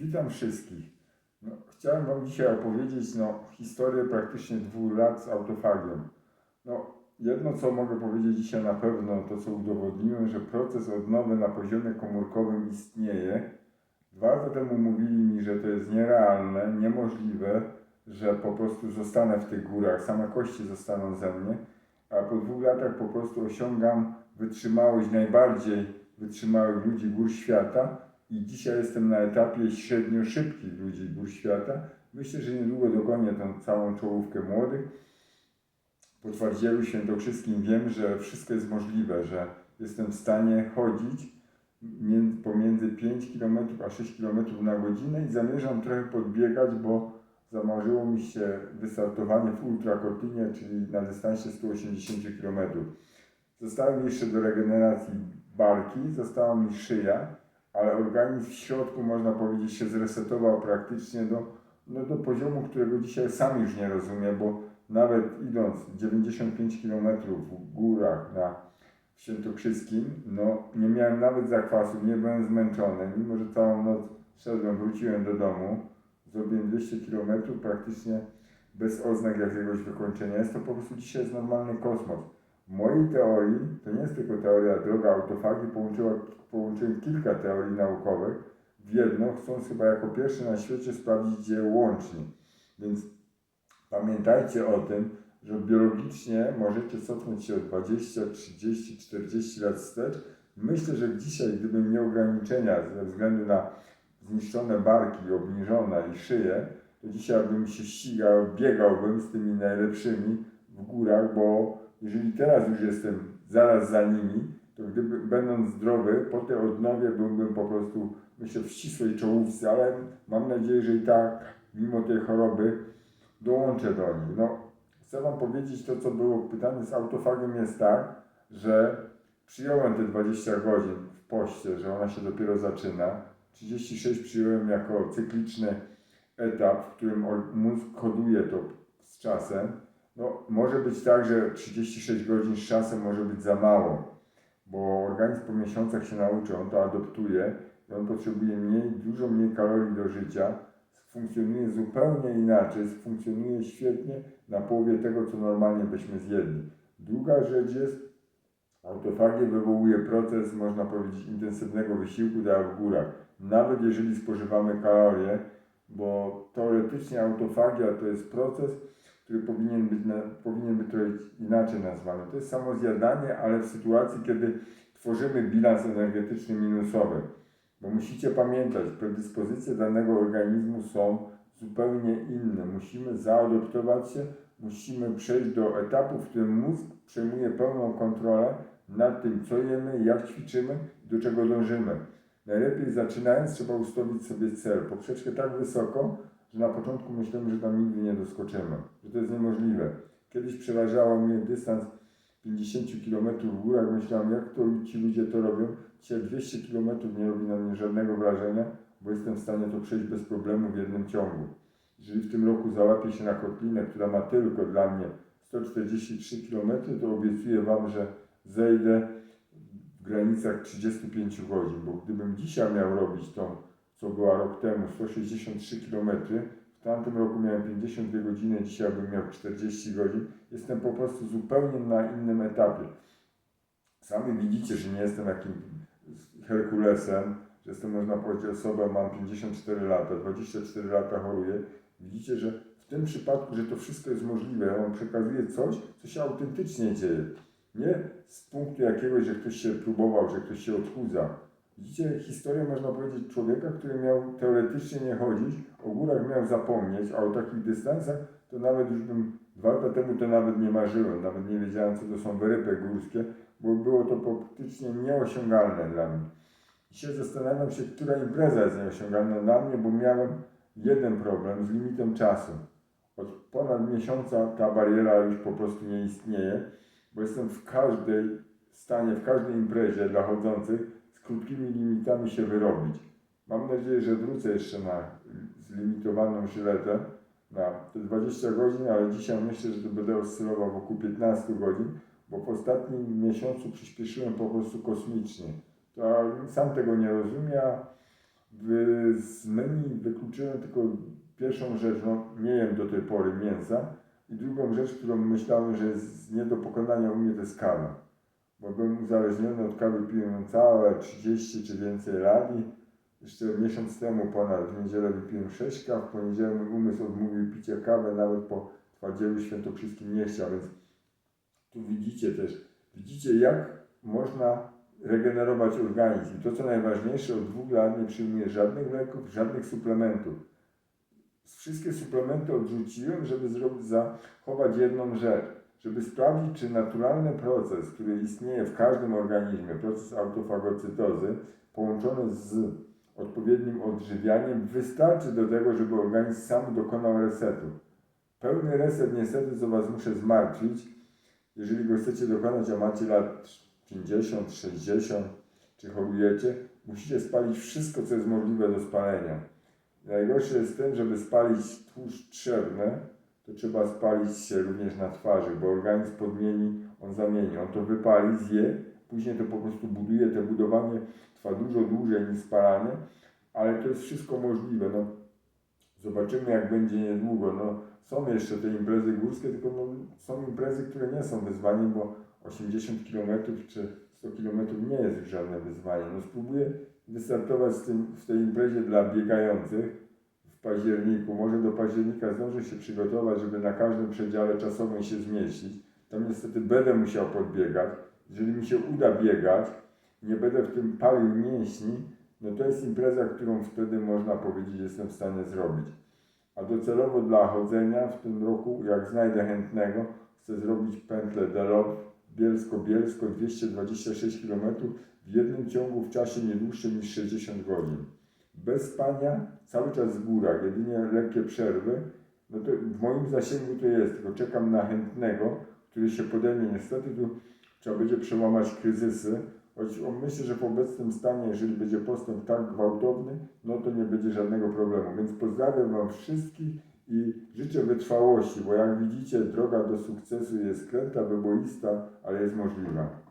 Witam wszystkich. No, chciałem Wam dzisiaj opowiedzieć no, historię praktycznie dwóch lat z autofagią. No, jedno co mogę powiedzieć dzisiaj na pewno, to co udowodniłem, że proces odnowy na poziomie komórkowym istnieje. Dwa lata temu mówili mi, że to jest nierealne, niemożliwe, że po prostu zostanę w tych górach, same kości zostaną ze mnie, a po dwóch latach po prostu osiągam wytrzymałość najbardziej wytrzymałych ludzi gór świata i dzisiaj jestem na etapie średnio szybkich ludzi gór świata. Myślę, że niedługo dogonię tą całą czołówkę młodych. Po twardzielu świętokrzyskim wiem, że wszystko jest możliwe, że jestem w stanie chodzić między, pomiędzy 5 km a 6 km na godzinę i zamierzam trochę podbiegać, bo zamarzyło mi się wystartowanie w ultrakotlinie, czyli na dystansie 180 km. Zostały mi jeszcze do regeneracji barki, została mi szyja, ale organizm w środku, można powiedzieć, się zresetował praktycznie do, no, do poziomu, którego dzisiaj sam już nie rozumiem, bo nawet idąc 95 km w górach na Świętokrzyskim, no nie miałem nawet zakwasu, nie byłem zmęczony, mimo że całą noc szedłem, wróciłem do domu, zrobiłem 200 km praktycznie bez oznak jakiegoś wykończenia. Jest to po prostu dzisiaj jest normalny kosmos. W mojej teorii, to nie jest tylko teoria droga autofagii, połączyła, połączyłem kilka teorii naukowych w jedno, chcąc chyba jako pierwszy na świecie sprawdzić je łącznie. Więc pamiętajcie o tym, że biologicznie możecie cofnąć się o 20, 30, 40 lat wstecz. Myślę, że dzisiaj, gdybym miał ograniczenia ze względu na zniszczone barki, obniżone i szyję, to dzisiaj bym się ścigał, biegałbym z tymi najlepszymi w górach, bo jeżeli teraz już jestem zaraz za nimi, to gdyby będąc zdrowy, po tej odnowie byłbym po prostu, myślę, w ścisłej czołówce, ale mam nadzieję, że i tak, mimo tej choroby, dołączę do nich. No, chcę Wam powiedzieć to, co było pytane z autofagiem jest tak, że przyjąłem te 20 godzin w poście, że ona się dopiero zaczyna. 36 przyjąłem jako cykliczny etap, w którym mózg koduje to z czasem. No, może być tak, że 36 godzin z czasem może być za mało, bo organizm po miesiącach się nauczy, on to adoptuje i on potrzebuje mniej, dużo mniej kalorii do życia, funkcjonuje zupełnie inaczej, funkcjonuje świetnie na połowie tego, co normalnie byśmy zjedli. Druga rzecz jest, autofagia wywołuje proces, można powiedzieć, intensywnego wysiłku, jak w górach. Nawet jeżeli spożywamy kalorie, bo teoretycznie autofagia to jest proces, który powinien być, na, powinien być trochę inaczej nazwany. To jest samozjadanie, ale w sytuacji, kiedy tworzymy bilans energetyczny minusowy. Bo musicie pamiętać, predyspozycje danego organizmu są zupełnie inne. Musimy zaadoptować się, musimy przejść do etapu, w którym mózg przejmuje pełną kontrolę nad tym, co jemy, jak ćwiczymy, do czego dążymy. Najlepiej zaczynając trzeba ustawić sobie cel, poprzeczkę tak wysoko, że na początku myślimy, że tam nigdy nie doskoczymy, że to jest niemożliwe. Kiedyś przeważało mnie dystans 50 km w górach, myślałem, jak to ci ludzie to robią. Dzisiaj 200 km nie robi na mnie żadnego wrażenia, bo jestem w stanie to przejść bez problemu w jednym ciągu. Jeżeli w tym roku załapię się na kotlinę, która ma tylko dla mnie 143 km, to obiecuję Wam, że zejdę w granicach 35 godzin, bo gdybym dzisiaj miał robić tą, co była rok temu, 163 km, w tamtym roku miałem 52 godziny, dzisiaj bym miał 40 godzin. Jestem po prostu zupełnie na innym etapie. Sami widzicie, że nie jestem jakimś Herkulesem, że jestem, można powiedzieć, osobą, mam 54 lata, 24 lata choruję. Widzicie, że w tym przypadku, że to wszystko jest możliwe, on przekazuje coś, co się autentycznie dzieje. Nie z punktu jakiegoś, że ktoś się próbował, że ktoś się odchudza. Widzicie, historię można powiedzieć człowieka, który miał teoretycznie nie chodzić, o górach miał zapomnieć, a o takich dystansach to nawet już bym dwa lata temu to nawet nie marzyłem, nawet nie wiedziałem, co to są wyrypy górskie, bo było to praktycznie nieosiągalne dla mnie. Się zastanawiam się, która impreza jest nieosiągalna dla mnie, bo miałem jeden problem z limitem czasu. Od ponad miesiąca ta bariera już po prostu nie istnieje, bo jestem w każdej stanie, w każdej imprezie dla chodzących krótkimi limitami się wyrobić. Mam nadzieję, że wrócę jeszcze na zlimitowaną żyletę na te 20 godzin, ale dzisiaj myślę, że to będę oscylował wokół 15 godzin, bo w ostatnim miesiącu przyspieszyłem po prostu kosmicznie. To sam tego nie rozumie, a wy- z menu wykluczyłem tylko pierwszą rzecz, no nie jem do tej pory mięsa i drugą rzecz, którą myślałem, że jest nie do pokonania u mnie to jest kawa. Bo byłem uzależniony od kawy, piłem całe 30 czy więcej lat i jeszcze miesiąc temu ponad w niedzielę wypiłem 6 kaw, w poniedziałek mój umysł odmówił picia kawy, nawet po twardzielu świętokrzyskim nie chciał, więc tu widzicie też, widzicie jak można regenerować organizm. I to co najważniejsze, od dwóch lat nie przyjmuję żadnych leków, żadnych suplementów. Wszystkie suplementy odrzuciłem, żeby zrobić, zachować jedną rzecz, żeby sprawdzić, czy naturalny proces, który istnieje w każdym organizmie, proces autofagocytozy, połączony z odpowiednim odżywianiem, wystarczy do tego, żeby organizm sam dokonał resetu. Pełny reset niestety, co Was muszę zmartwić, jeżeli go chcecie dokonać, a macie lat 50, 60, czy chorujecie, musicie spalić wszystko, co jest możliwe do spalenia. Najgorsze jest ten, żeby spalić tłuszcz trzewny, to trzeba spalić się również na twarzy, bo organizm podmieni, on zamieni, on to wypali, zje, później to po prostu buduje, te budowanie trwa dużo dłużej niż spalanie, ale to jest wszystko możliwe. No, zobaczymy jak będzie niedługo. No, są jeszcze te imprezy górskie, tylko no, są imprezy, które nie są wyzwaniem, bo 80 km czy 100 km nie jest już żadne wyzwanie. No, spróbuję wystartować z tym, w tej imprezie dla biegających październiku. Może do października zdążę się przygotować, żeby na każdym przedziale czasowym się zmieścić. Tam niestety będę musiał podbiegać. Jeżeli mi się uda biegać, nie będę w tym palił mięśni, no to jest impreza, którą wtedy można powiedzieć jestem w stanie zrobić. A docelowo dla chodzenia w tym roku, jak znajdę chętnego, chcę zrobić pętlę Delop Bielsko-Bielsko 226 km w jednym ciągu w czasie nie dłuższym niż 60 godzin. Bez spania, cały czas w górach, jedynie lekkie przerwy. No to w moim zasięgu to jest, tylko czekam na chętnego, który się podejmie. Niestety tu trzeba będzie przełamać kryzysy, choć myślę, że w obecnym stanie, jeżeli będzie postęp tak gwałtowny, no to nie będzie żadnego problemu. Więc pozdrawiam Wam wszystkich i życzę wytrwałości, bo jak widzicie, droga do sukcesu jest kręta, wyboista, ale jest możliwa.